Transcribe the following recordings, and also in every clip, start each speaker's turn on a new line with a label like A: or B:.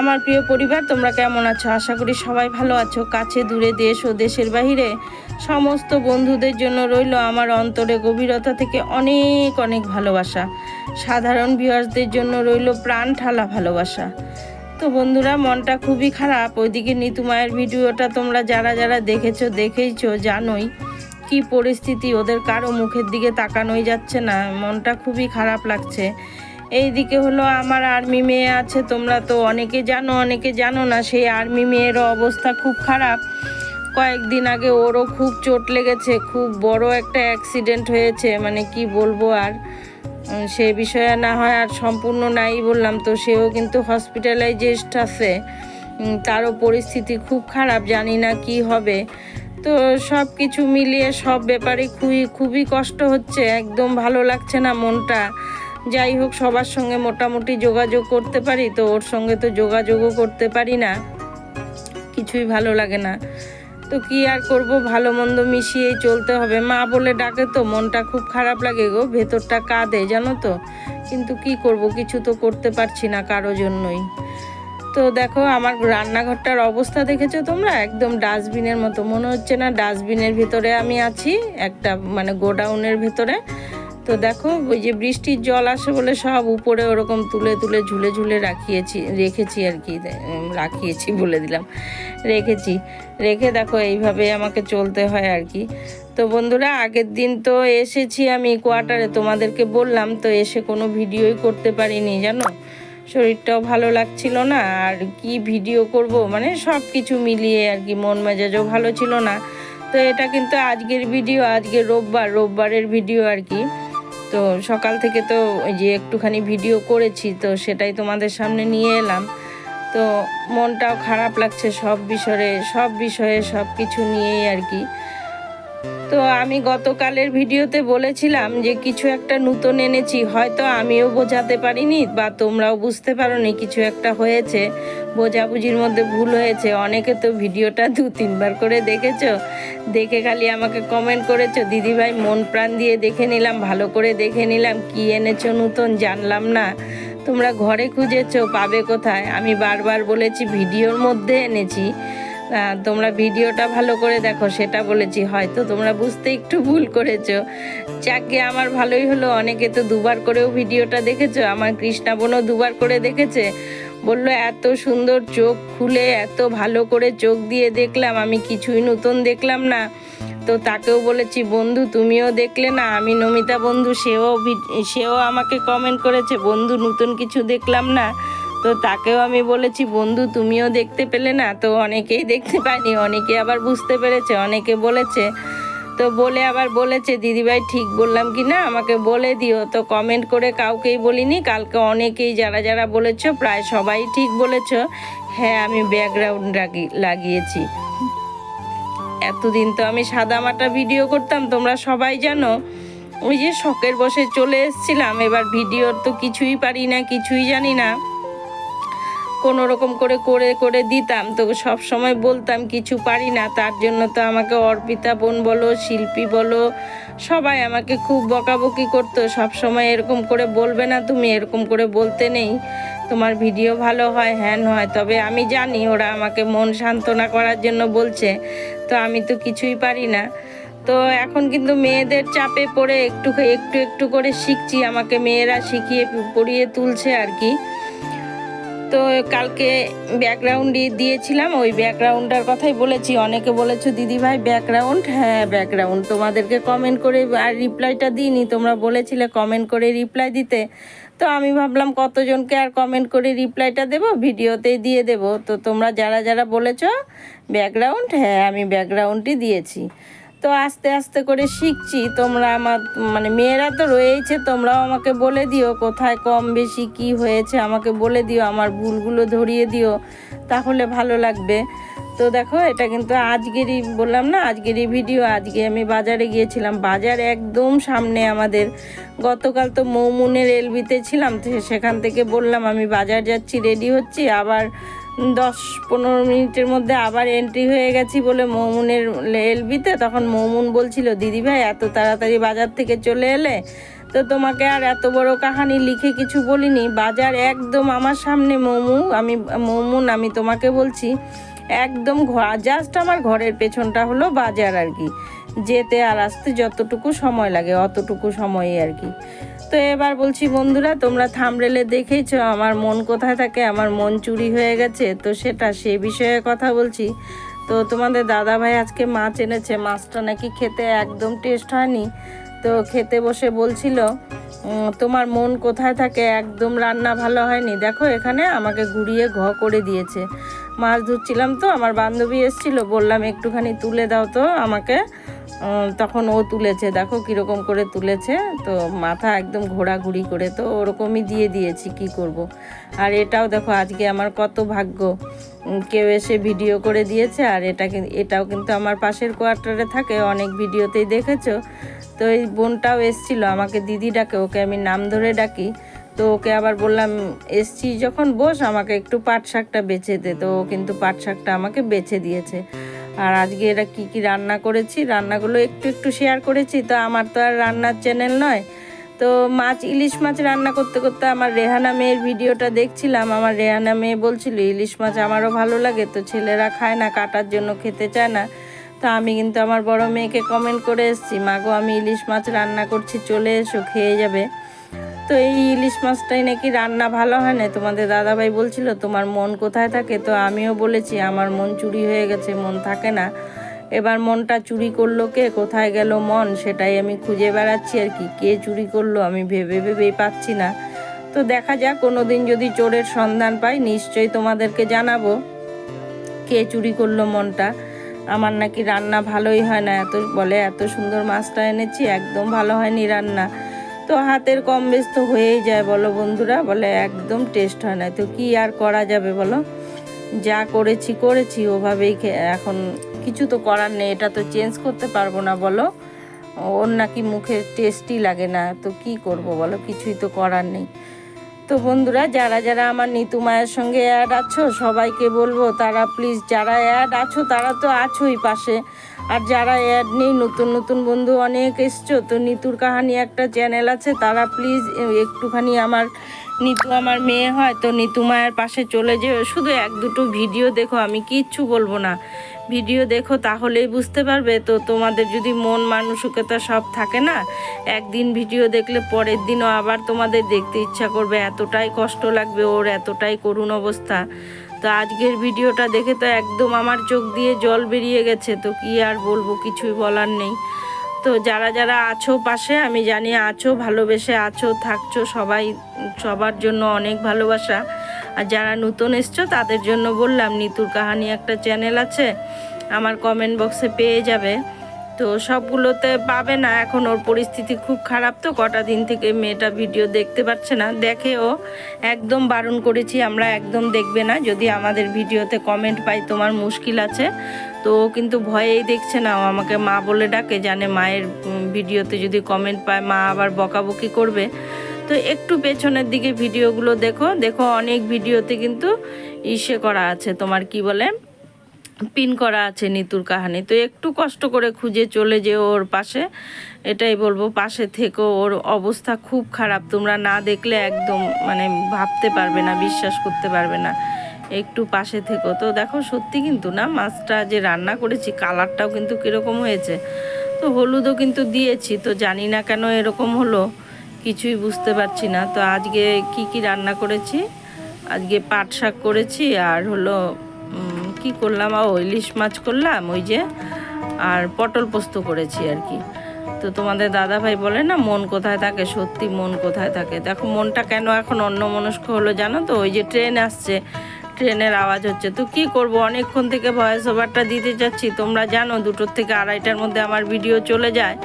A: আমার প্রিয় পরিবার, তোমরা কেমন আছো? আশা করি সবাই ভালো আছো। কাছে, দূরে, দেশ ও দেশের বাহিরে সমস্ত বন্ধুদের জন্য রইল আমার অন্তরে গভীরতা থেকে অনেক অনেক ভালোবাসা। সাধারণ ভিউয়ার্সদের জন্য রইল প্রাণ ঠালা ভালোবাসা। তো বন্ধুরা, মনটা খুবই খারাপ। ওইদিকে নিতু মায়ের ভিডিওটা তোমরা যারা যারা দেখেছ, দেখেইছো, জানোই কি পরিস্থিতি। ওদের কারও মুখের দিকে তাকানোই যাচ্ছে না। মনটা খুবই খারাপ লাগছে। এইদিকে হলো আমার আর্মি মেয়ে আছে, তোমরা তো অনেকে জানো অনেকে জানো না, সেই আর্মি মেয়েরও অবস্থা খুব খারাপ। কয়েকদিন আগে ওরও খুব চোট লেগেছে, খুব বড় একটা অ্যাক্সিডেন্ট হয়েছে মানে কি বলব আর সে বিষয়ে না হয় আর সম্পূর্ণ নাই বললাম তো, সেও কিন্তু হসপিটালাইজেস্ট আছে। তারও পরিস্থিতি খুব খারাপ, জানি না কি হবে। তো সব কিছু মিলিয়ে সব ব্যাপারে খুবই খুবই কষ্ট হচ্ছে, একদম ভালো লাগছে না মনটা। যাই হোক, সবার সঙ্গে মোটামুটি যোগাযোগ করতে পারি তো, ওর সঙ্গে তো যোগাযোগও করতে পারি না। কিছুই ভালো লাগে না। তো কি আর করব, ভালো মন্দ মিশিয়েই চলতে হবে। মা বলে ডাকে তো, মনটা খুব খারাপ লাগে গো, ভেতরটা কাঁদে, জানো তো। কিন্তু কি করব, কিছু তো করতে পারছি না কারও জন্যই। তো দেখো, আমার রান্নাঘরটার অবস্থা দেখেছ তোমরা? একদম ডাস্টবিনের মতো। মনে হচ্ছে না ডাস্টবিনের ভিতরে আমি আছি, একটা মানে গোডাউনের ভিতরে। তো দেখো, ওই যে বৃষ্টির জল আসে বলে সব উপরে ওরকম তুলে তুলে ঝুলে ঝুলে রাখিয়েছি, রেখেছি আর কি রাখিয়েছি বলে দিলাম। রেখেছি, রেখে দেখো এইভাবে আমাকে চলতে হয় আর কি। তো বন্ধুরা, আগের দিন তো এসেছি আমি কোয়ার্টারে, তোমাদেরকে বললাম তো এসে কোনো ভিডিওই করতে পারিনি, জানো? শরীরটাও ভালো লাগছিল না, আর কি ভিডিও করব মানে সব কিছু মিলিয়ে আর কি, মন মেজাজও ভালো ছিল না। তো এটা কিন্তু আজকের ভিডিও, আজকে রোববার, রোববারের ভিডিও আর কি। তো সকাল থেকে তো ওই যে একটুখানি ভিডিও করেছি, তো সেটাই তোমাদের সামনে নিয়ে এলাম। তো মনটাও খারাপ লাগছে, সব বিষয়ে সব বিষয়ে সব কিছু নিয়েই আর কি। তো আমি গতকালের ভিডিওতে বলেছিলাম যে কিছু একটা নতুন এনেছি, হয়তো আমিও বোঝাতে পারিনি বা তোমরাও বুঝতে পারোনি কিছু একটা হয়েছে, বোঝাবুঝির মধ্যে ভুল হয়েছে। অনেকে তো ভিডিওটা দু, তিনবার করে দেখেছ, দেখে খালি আমাকে কমেন্ট করেছ, দিদিভাই, মন প্রাণ দিয়ে দেখে নিলাম, ভালো করে দেখে নিলাম, কি এনেছো নতুন জানলাম না। তোমরা ঘরে খুঁজেছো, পাবে কোথায়? আমি বারবার বলেছি, ভিডিওর মধ্যে এনেছি। তোমরা ভিডিওটা ভালো করে দেখো, সেটা বলেছি। হয়তো তোমরা বুঝতে একটু ভুল করেছ। যাকে আমার ভালোই হলো। অনেকে তো দুবার করেও ভিডিওটা দেখেছ। আমার কৃষ্ণা বোনও দুবার করে দেখেছে। বলল, এত সুন্দর চোখ খুলে, এত ভালো করে চোখ দিয়ে দেখলাম। আমি কিছুই নতুন দেখলাম না। তো তাকেও বলেছি, বন্ধু, তুমিও দেখলে না? আমি নমিতা বন্ধু, সেও সেও আমাকে কমেন্ট করেছে, বন্ধু, নতুন কিছু দেখলাম না? তো তাকেও আমি বলেছি, বন্ধু, তুমিও দেখতে পেলে না? তো অনেকেই দেখতে পায়নি, অনেকে আবার বুঝতে পেরেছে, অনেকে বলেছে। তো বলে আবার বলেছে, দিদিভাই, ঠিক বললাম কি না? আমাকে বলে দিও। তো কমেন্ট করে কাউকেই বলিনি, কালকে অনেকেই যারা যারা বলেছ, প্রায় সবাই ঠিক বলেছ। হ্যাঁ আমি ব্যাকগ্রাউন্ড লাগিয়েছি। এতদিন তো আমি সাদামাটা ভিডিও করতাম, তোমরা সবাই জানো। ওই যে শখের বসে চলে এসেছিলাম, এবার ভিডিওর তো কিছুই পারি না, কিছুই জানি না। কোনো রকম করে করে করে দিতাম। তো সব সময় বলতাম, কিছু পারি না, তার জন্য তো আমাকে অর্পিতা বোন বলো, শিল্পী বলো, সবাই আমাকে খুব বকাবকি করতো। সব সময় এরকম করে বলবে না তুমি, এরকম করে বলতে নেই। তোমার ভিডিও ভালো হয়, হ্যান হয়, তবে আমি জানি ওরা আমাকে মন সান্ত্বনা করার জন্য বলছে, তো আমি তো কিছুই পারি না। তো এখন কিন্তু মেয়েদের চাপে পড়ে একটু একটু একটু করে শিখছি, আমাকে মেয়েরা শিখিয়ে পড়িয়ে তুলছে আর কি। তো কালকে ব্যাকগ্রাউন্ড দিয়েছিলাম। ওই ব্যাকগ্রাউন্ডটার কথাই বলেছি। অনেকে বলেছ, দিদি ভাই ব্যাকগ্রাউন্ড হ্যাঁ ব্যাকগ্রাউন্ড তোমাদেরকে কমেন্ট করে আর রিপ্লাইটা দিইনি। তোমরা বলেছিলে কমেন্ট করে রিপ্লাই দিতে। তো আমি ভাবলাম, কতজনকে আর কমেন্ট করে রিপ্লাইটা দেবো? ভিডিওতেই দিয়ে দেব। তো তোমরা যারা যারা বলেছ ব্যাকগ্রাউন্ড হ্যাঁ আমি ব্যাকগ্রাউন্ডই দিয়েছি। তো আস্তে আস্তে করে শিখছি। তোমরা আমার মানে মেয়েরা তো রয়েছে তোমরাও আমাকে বলে দিও কোথায় কম বেশি কি হয়েছে, আমাকে বলে দিও, আমার ভুলগুলো ধরিয়ে দিও, তাহলে ভালো লাগবে। তো দেখো, এটা কিন্তু আজকেরই বললাম না, আজকেরই ভিডিও, আজকে আমি বাজারে গিয়েছিলাম। বাজার একদম সামনে আমাদের, গতকাল তো মৌমুনের এলবিতে ছিলাম সেখান থেকে বললাম, আমি বাজার যাচ্ছি, রেডি হচ্ছি, আবার দশ পনেরো মিনিটের মধ্যে আবার এন্ট্রি হয়ে গেছি বলে মৌমুনের এলবিতে তখন মৌমুন বলছিল দিদি ভাই এত তাড়াতাড়ি বাজার থেকে চলে এলে তো তোমাকে আর এত বড় কাহানি লিখে কিছু বলিনি। বাজার একদম আমার সামনে মোমু আমি মোমু না, আমি তোমাকে বলছি একদম জাস্ট আমার ঘরের পেছনটা হলো বাজার আর কি। যেতে আর আসতে যতটুকু সময় লাগে, অতটুকু সময়ই আর কি। তো এবার বলছি, বন্ধুরা, তোমরা থামরেলে দেখেছ আমার মন কোথায় থাকে? আমার মন চুরি হয়ে গেছে। তো সেটা সে বিষয়ে কথা বলছি। তো তোমাদের দাদা ভাই আজকে মাছ এনেছে। মাছটা নাকি খেতে একদম টেস্ট হয়নি। তো খেতে বসে বলছিল তোমার মন কোথায় থাকে? একদম রান্না ভালো হয়নি। দেখো এখানে আমাকে ঘুরিয়ে ঘ করে দিয়েছে। মাছ ধুচ্ছিলাম তো, আমার বান্ধবী এসেছিল, বললাম, একটুখানি তুলে দাও তো আমাকে। তখন ও তুলেছে, দেখো কীরকম করে তুলেছে। তো মাথা একদম ঘোরাঘুরি করে, তো ওরকমই দিয়ে দিয়েছি, কি করব। আর এটাও দেখো, আজকে আমার কত ভাগ্য। কেউ এসে ভিডিও করে দিয়েছে, আর এটা এটাও কিন্তু আমার পাশের কোয়ার্টারে থাকে, অনেক ভিডিওতেই দেখেছ। তো এই বোনটাও এসছিল, আমাকে দিদি ডাকে, ওকে আমি নাম ধরে ডাকি। তো ওকে আবার বললাম এসছি যখন, বস, আমাকে একটু পাট শাকটা বেছে দে। তো ও কিন্তু পাট শাকটা আমাকে বেছে দিয়েছে। আর আজকে এরা কি কি রান্না করেছি, রান্নাগুলো একটু একটু শেয়ার করেছি, তো আমার তো আর রান্নার চ্যানেল নয়। তো মাছ, ইলিশ মাছ রান্না করতে করতে আমার রেহানা মেয়ের ভিডিওটা দেখছিলাম, আমার রেহানা মেয়ে বলছিল, ইলিশ মাছ আমারও ভালো লাগে, তো ছেলেরা খায় না, কাটার জন্য খেতে চায় না। তো আমি কিন্তু আমার বড় মেয়েকে কমেন্ট করে এসেছি মাগো আমি ইলিশ মাছ রান্না করছি, চলে এসো, খেয়ে যাবে। তো এই ইলিশ মাছটাই নাকি রান্না ভালো হয় না তোমাদের দাদাভাই বলছিল, তোমার মন কোথায় থাকে? তো আমিও বলেছি, আমার মন চুরি হয়ে গেছে, মন থাকে না। এবার মনটা চুরি করল কে? কোথায় গেল মন? সেটাই আমি খুঁজে বেড়াচ্ছি আর কি। কে চুরি করল আমি ভেবে ভেবেই পাচ্ছি না। তো দেখা যাক কোনো দিন যদি চোরের সন্ধান পাই, নিশ্চয়ই তোমাদেরকে জানাব কে চুরি করল মনটা। আমার নাকি রান্না ভালোই হয় না। এত বলে, এত সুন্দর মাছটা এনেছি, একদম ভালো হয়নি রান্না। তো হাতের কম বেশ তো হয়েই যায়, বলো বন্ধুরা, বলে একদম টেস্ট হয় না। তো কি আর করা যাবে বলো? যা করেছি করেছি, ওভাবেই এখন কিছু তো করার নেই, এটা তো চেঞ্জ করতে পারব না, বলো। ওর নাকি মুখে টেস্টই লাগে না, তো কি করব, বলো? কিছুই তো করার নেই। তো বন্ধুরা, যারা যারা আমার নিতু মায়ের সঙ্গে অ্যাড আছো, সবাইকে বলব, তারা প্লিজ যারা অ্যাড আছো, তারা তো আছোই পাশে। আর যারা অ্যাড নেই, নতুন নতুন বন্ধু অনেক এসছো, তো নিতুর কাহানি একটা চ্যানেল আছে, তারা প্লিজ একটুখানি আমার নিতু আমার মেয়ে হয়, তো নিতু মায়ের পাশে চলে যেও। শুধু এক দুটো ভিডিও দেখো, আমি কিচ্ছু বলব না। ভিডিও দেখো, তাহলেই বুঝতে পারবে, তো তোমাদের যদি মন মানসিকতা সব থাকে না, একদিন ভিডিও দেখলে পরের দিনও আবার তোমাদের দেখতে ইচ্ছা করবে, এতটাই কষ্ট লাগবে ওর, এতটাই করুণ অবস্থা। তো আজকের ভিডিওটা দেখে তো একদম আমার চোখ দিয়ে জল বেরিয়ে গেছে, তো কি আর বলব, কিছুই বলার নেই। তো যারা যারা আছো পাশে, আমি জানি আছো, ভালোবেসে আছো, থাকছো সবাই, সবার জন্য অনেক ভালোবাসা। আর যারা নতুন এসছো, তাদের জন্য বললাম, নিতুর কাহানি একটা চ্যানেল আছে, আমার কমেন্ট বক্সে পেয়ে যাবে। তো সবগুলোতে পাবে না। এখন ওর পরিস্থিতি খুব খারাপ তো, কটা দিন থেকে মেয়েটা ভিডিও দেখতে পাচ্ছে না। দেখে ও একদম বারণ করেছি, আমরা একদম দেখবে না। যদি আমাদের ভিডিওতে কমেন্ট পাই, তোমার মুশকিল আছে। তো কিন্তু ভয়েই দেখছে না। ও আমাকে মা বলে ডাকে, জানে মায়ের ভিডিওতে যদি কমেন্ট পায়, মা আবার বকাবকি করবে। তো একটু পেছনের দিকে ভিডিওগুলো দেখো। দেখো অনেক ভিডিওতে কিন্তু ইসে করা আছে। তোমার কি বলে? পিন করা আছে নিতুর কাহানি। তো একটু কষ্ট করে খুঁজে চলে যেও ওর পাশে। এটাই বলব, পাশে থেকেও ওর অবস্থা খুব খারাপ। তোমরা না দেখলে একদম মানে ভাবতে পারবে না, বিশ্বাস করতে পারবে না। একটু পাশে থেকো। তো দেখো, সত্যি কিন্তু না, মাছটা যে রান্না করেছি, কালারটাও কিন্তু কীরকম হয়েছে। তো হলুদও কিন্তু দিয়েছি, তো জানি না কেন এরকম হলো, কিছুই বুঝতে পারছি না। তো আজকে কি কি রান্না করেছি? আজকে পাট শাক করেছি, আর হলো কি করলাম? ও ইলিশ মাছ করলাম, ওই যে, আর পটল পোস্ত করেছি আর কি। তো তোমাদের দাদা ভাই বলে না, মন কোথায় থাকে, সত্যি মন কোথায় থাকে। দেখো, মনটা কেন এখন অন্য মনস্ক হলো জানো তো? ওই যে ট্রেন আসছে, ট্রেনের আওয়াজ হচ্ছে। তো কি করব? অনেকক্ষণ থেকে ভয়েস ওভারটা দিতে যাচ্ছি তোমরা জানো, দুটোর থেকে আড়াইটার মধ্যে আমার ভিডিও চলে যায়।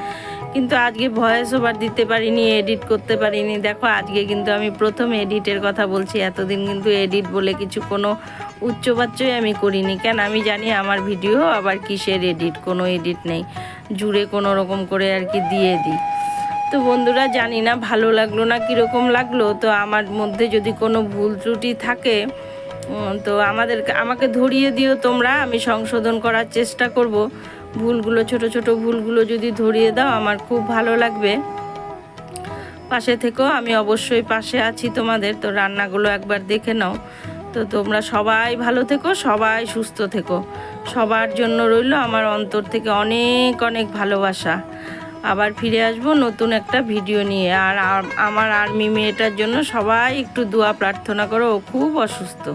A: কিন্তু আজকে ভয়েস ওভার দিতে পারিনি এডিট করতে পারিনি। দেখো, আজকে কিন্তু আমি প্রথম এডিটের কথা বলছি। এতদিন কিন্তু এডিট বলে কিছু কোনো উচ্চবাচ্যই আমি করিনি। কেন? আমি জানি আমার ভিডিও আবার কিসের এডিট কোনো এডিট নেই। জুড়ে কোনো রকম করে আর কি দিয়ে দিই। তো বন্ধুরা, জানি না ভালো লাগল না কীরকম লাগল। তো আমার মধ্যে যদি কোনো ভুল ত্রুটি থাকে তো আমাদের, আমাকে ধরিয়ে দিও তোমরা। আমি সংশোধন করার চেষ্টা করব। ভুলগুলো, ছোট ছোট ভুলগুলো যদি ধরিয়ে দাও, আমার খুব ভালো লাগবে। পাশে থেকেও আমি অবশ্যই পাশে আছি তোমাদের। তো রান্নাগুলো একবার দেখে নাও। তো তোমরা সবাই ভালো থেকো, সবাই সুস্থ থেকো। সবার জন্য রইল আমার অন্তর থেকে অনেক অনেক ভালোবাসা। আবার ফিরে আসব নতুন একটা ভিডিও নিয়ে। আর আমার আর্মি মেয়েটার জন্য সবাই একটু দোয়া প্রার্থনা করো, ও খুব অসুস্থ।